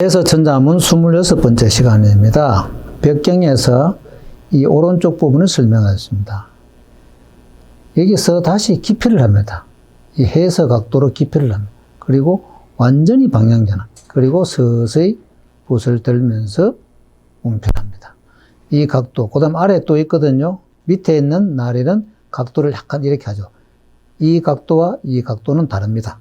그래서 천자문 26번째 시간입니다. 벽경에서 이 오른쪽 부분을 설명하겠습니다. 여기서 다시 기피를 합니다. 이 해서 각도로 기피를 합니다. 그리고 완전히 방향 전환. 그리고 서서히 붓을 들면서 운편합니다. 이 각도, 그 다음 아래 또 있거든요. 밑에 있는 나리는 각도를 약간 이렇게 하죠. 이 각도와 이 각도는 다릅니다.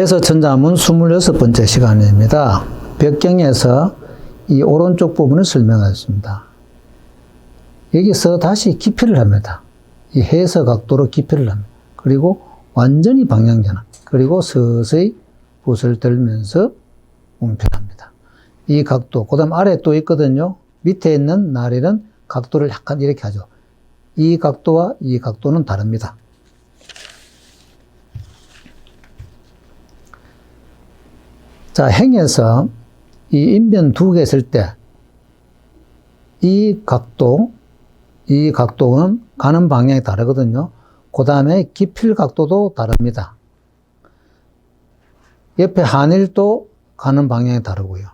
해서 천자문 26번째 시간입니다. 벽경에서 이 오른쪽 부분을 설명하겠습니다. 여기서 다시 기피를 합니다. 이 해서 각도로 기피를 합니다. 그리고 완전히 방향 전환. 그리고 서서히 붓을 들면서 운편합니다. 이 각도, 그 다음 아래 또 있거든요. 밑에 있는 나리는 각도를 약간 이렇게 하죠. 이 각도와 이 각도는 다릅니다. 자, 행에서 이 인변 두개 있을 때, 이 각도, 이 각도는 가는 방향이 다르거든요. 그 다음에 기필 각도도 다릅니다. 옆에 한일도 가는 방향이 다르고요.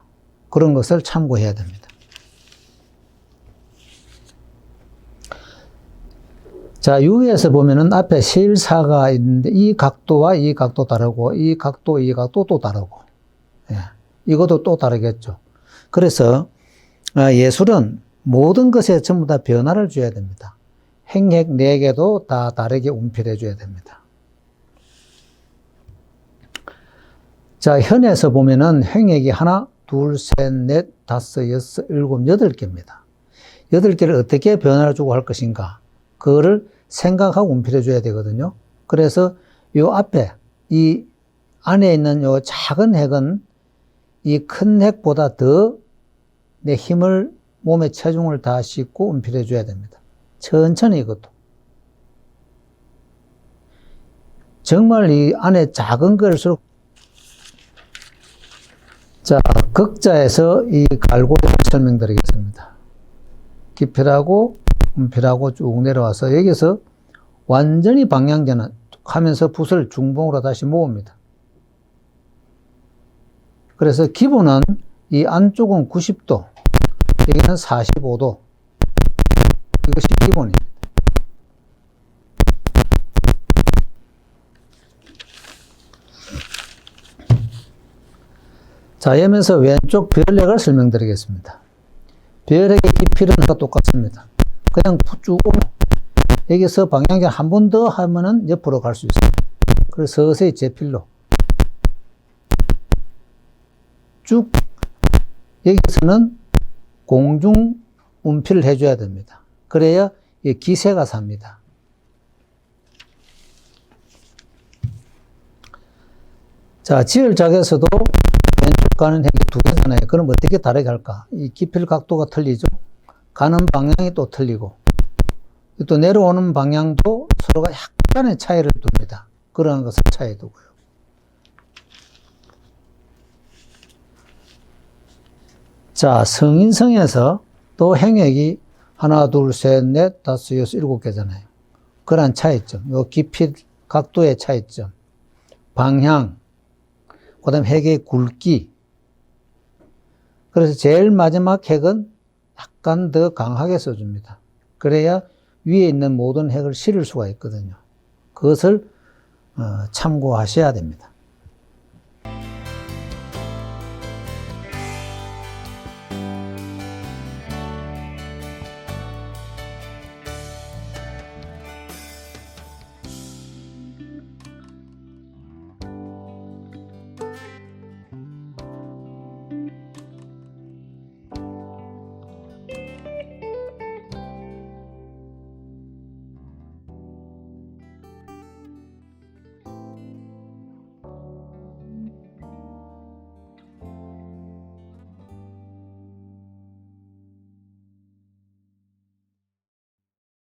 그런 것을 참고해야 됩니다. 자, 유에서 보면은 앞에 실사가 있는데 이 각도와 이 각도 다르고 이 각도, 이 각도 또 다르고 예, 이것도 또 다르겠죠. 그래서 아, 예술은 모든 것에 전부 다 변화를 줘야 됩니다. 행핵 네 개도 다 다르게 운필해 줘야 됩니다. 자, 현에서 보면은 행액이 하나, 둘, 셋, 넷, 다섯, 여섯, 일곱, 여덟 개입니다. 여덟 개를 어떻게 변화를 주고 할 것인가? 그거를 생각하고 운필해 줘야 되거든요. 그래서 요 앞에 이 안에 있는 요 작은 핵은 이 큰 핵보다 더 내 힘을 몸에 체중을 다 싣고 운필해 줘야 됩니다. 천천히 이것도. 정말 이 안에 작은 걸수록 자, 극자에서 이 갈고리를 설명드리겠습니다. 기필하고 운필하고 쭉 내려와서 여기서 완전히 방향전환 하면서 붓을 중봉으로 다시 모읍니다. 그래서 기본은 이 안쪽은 90도, 여기는 45도. 이것이 기본입니다. 자, 이면서 왼쪽 별력을 설명드리겠습니다. 별액의 깊이는 다 똑같습니다. 그냥 쭉 오면 여기서 방향제 한번 더 하면은 옆으로 갈 수 있습니다. 그래서 서서히 제 필로 쭉 여기서는 공중 운필을 해줘야 됩니다. 그래야 기세가 삽니다. 자, 지혈작에서도 왼쪽 가는 핵이 두 개잖아요. 그럼 어떻게 다르게 할까? 이 기필 각도가 틀리죠? 가는 방향이 또 틀리고, 또 내려오는 방향도 서로가 약간의 차이를 둡니다. 그러한 것을 차이 두고요. 자, 성인성에서 또 행액이 하나, 둘, 셋, 넷, 다섯, 여섯, 일곱 개잖아요. 그러한 차이점, 요 깊이, 각도의 차이점, 방향, 그 다음 핵의 굵기. 그래서 제일 마지막 핵은 약간 더 강하게 써줍니다. 그래야 위에 있는 모든 핵을 실을 수가 있거든요. 그것을 어, 참고하셔야 됩니다.